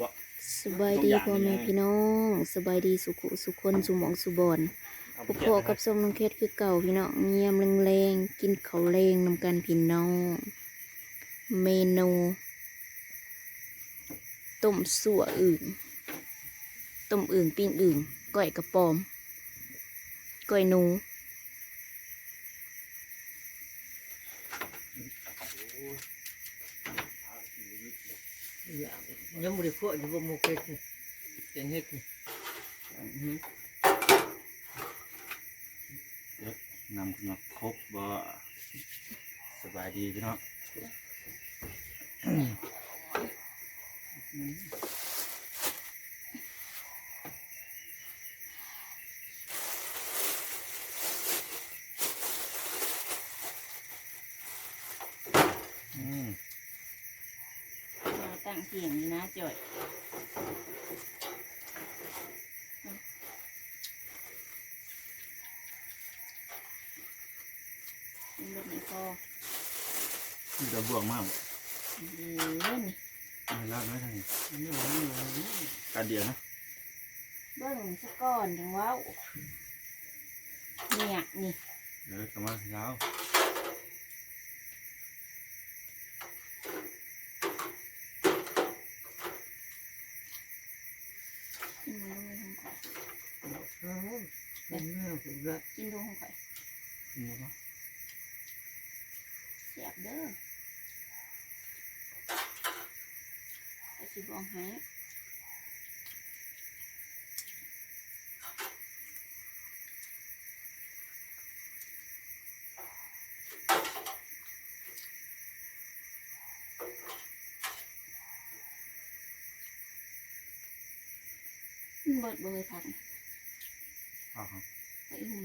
บ่สบายดีพ่อแม่พี่น้องสบายดีสุขุสุคนสุหมองสุบอนพวกพ่อกับส้มน้องเคสคือเก่าพี่น้องเงียมแรงๆกินข้าวแรงนำกันพี่น้องเมนูต้มสั่วอึ่งต้มอึ่งปิ้งอึ่งก้อยกระปอมก้อยหนู ยังไม่ได้คั่วอยู่บ่หมูเป็ดนี่แกงเห็ดนี่อื้อหือนำขึ้นมาครบบ่สบายดีพี่น้องอืม เสียงนี่นะจ่อยกินรถไหนพอมีกระบวงมากเดี๋ยวนี่ไม่ลากไม่ทางนี้อันนี้หวานหวานการเดียวนะเบิ้งสะก่อนจังว้าวเนี่ยนี่เดี๋ยวกลับมาแล้ว กินมันลงของข่อย เอ้า เป็นเนื้อสุดละกินดูของข่อยนี่เนาะเสียบเด้อไปสิบองให้มันเบิดเบยพักอ้าวครับ ไปหุ่น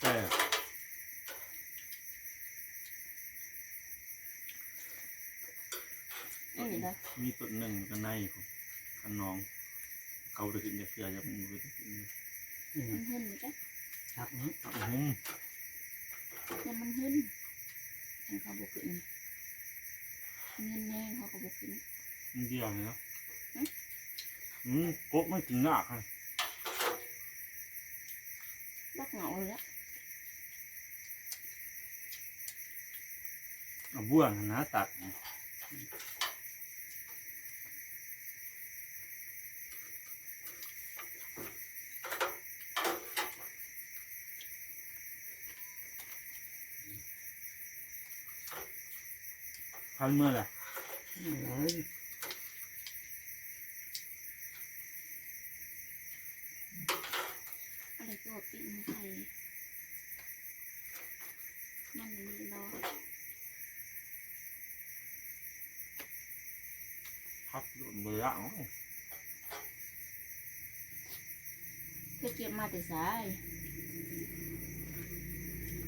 แต่นี่เด้อมีต้นหนึ่งกันในผมขันน้อง เขาจะกินจะเสียจะมันไปกินอืมมันหึ่นจ้ะผักนี้ตับหุ้มแต่ยมันหึ่นให้เขาบุกขึ้นเงินแน่เขาก็บุกขึ้นมันเดียวเลยนาะอืมอืมกบไม่กินหนักค่ะรัก เหงาเลยละเอาบ้วนนะตัดพันเมื่อไหร่ หวาน อะไรตัว ปิ้งไข่มันมีรอพักโดนเบื่อเอาเพื่อเก็บมาแต่สาย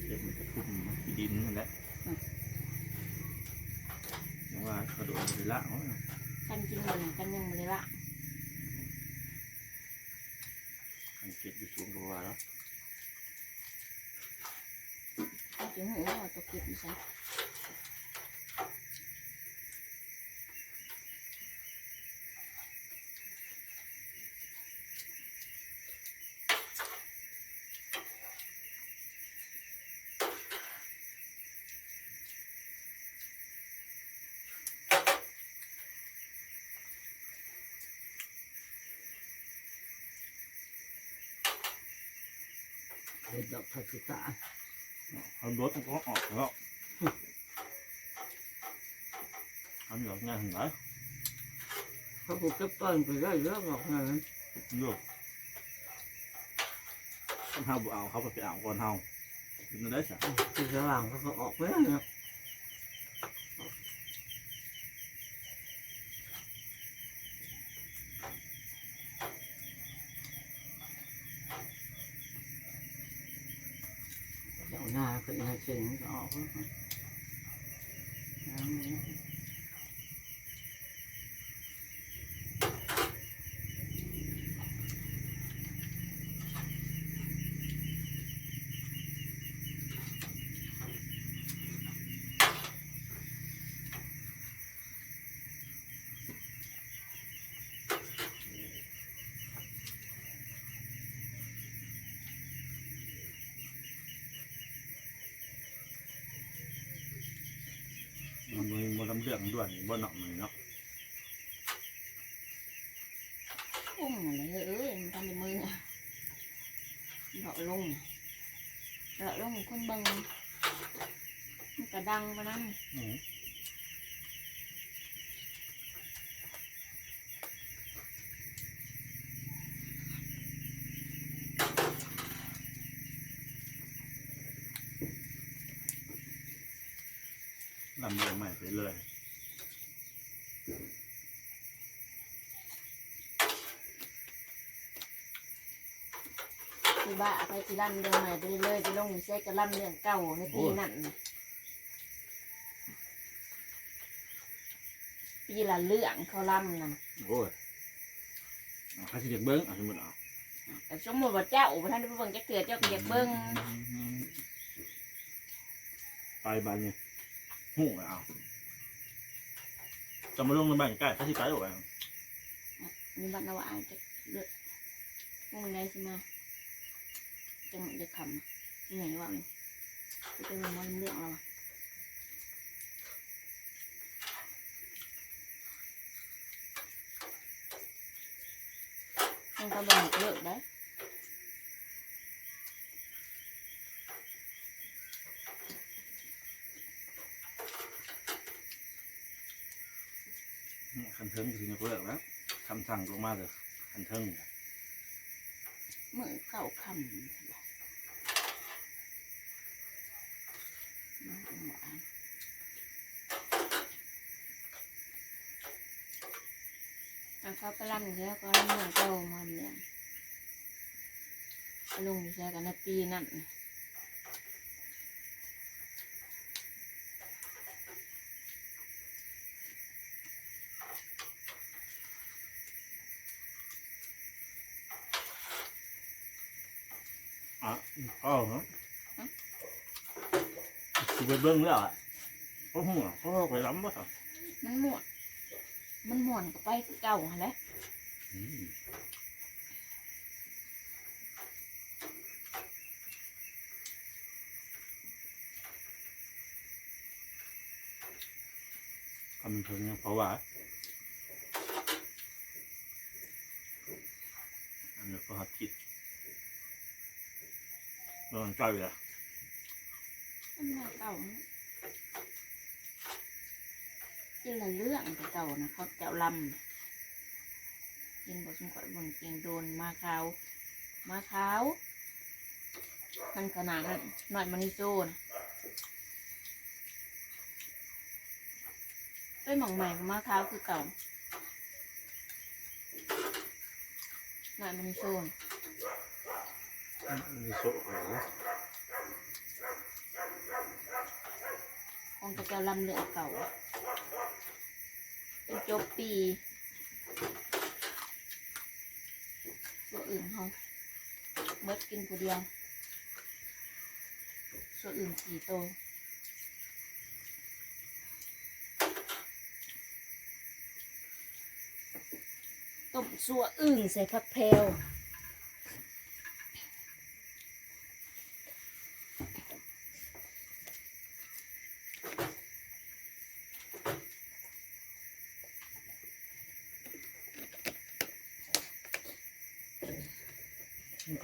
เก็บมันจะทุ่มที่ดินนั่นแหละว่าเขาโดนไปละเอากันกินหมดน่ะกันยังไม่ได้ละ นก็ออกแล้วเขาหยอกง่ายถึงไหน เขาปลูกกับต้น ไปได้เยอะหรอกนะดูคนเฮาบ่เอาเขาไปเอาก่อนเฮาเป็นได้สิ ที่สว่างเขาก็ออกไปแล้วเนี่ยเดี๋ยว หน้าก็ยังเชิงก็ออกแล้วน้ำนี่ เเรื่องด่วนนี่บ่เนาะมันเนาะอุ้มอะไรเอ้ยมันทำในมือเนี่ยเลาะลงเลาะลงคนเบังมันกระดังมานั่นอืมลำเลียงใหม่ไปเลย บ้าไปที่ลั่นเรื่องใหม่ไปเรื่อยๆไปลงใช้กระลั่นเรื่องเก่าในปีนั้นน่ะปีละเรื่องเขาล่ำนั่นโอ้ยเอาข้าสิเด็กเบิ้งเอาสมมุติเอาแต่สมมติว่าเจ้าพระท่านได้ไปเบิ่งจะเกิดเจ้าก็อยากเบิ่งไปบ้านเนี่ยหูไปเอาจะมาลงในบ้านใกล้ข้าสิไปออกไปมีบัตรนาวาจะเลือกงงไงสิมา จังจะคำยังไงวะมันจะเป็นมันเรื่องเราอะมันก็บอกเลิกได้คันเทิงสิเนี่ยเลิกแล้วคำสั่งลงมาเลยคันเทิงเนี่ยเมื่อเก่าคำน้อง หวานอะเขาไปรำแล้วก็รำเรื่องเก่ามาเนี่ยไปลงอยู่ใช่กันในปีนั้นอะพ่อเหรอ สิไปเบิ้งแล้วอะพ่อหัวพ่อไปล้ำบ่ครับมันม่วนมันม่วนก็ไปคือเก่าหั่นแหละอืมคำเทิงเนี่ยเพราะว่าอันนี้ก็หัดคิดเรื่องใกล้เลย มันมาเก่านะกินละเรื่องแต่เก่านะเขาเจ้าลำกินบทสมควรบนเกียงโดนมาขาว มาขาวมันขนาดนั้นหน่อยมันนี่โซนะไปหม่องใหม่กับมาขาวคือเก่าหน่อยมันนี่โซนมีโซ่เหรอ ของกระเจ้าลำเลือเก่าเป็นจบปีส่วนอื่นเขาเบิดกินผู้เดียวส่วนอื่นสี่โตต้มสัวอึ่งใส่ผักแพรว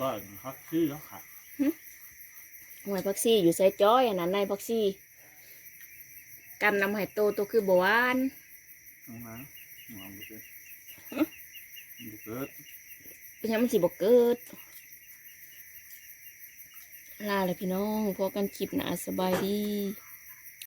ก็ฮักชื่อแล้วค่ะหวยพักซี่อยู่ใส่จ้อยอันนั้นในพักซี่กำนำไห้โตตัวคือบหวานน้องนะมองดูสิดูเกิดเป็นยังมันสิบกเกิดลาเลยพี่น้องพอกันคลิปหนาสบายดี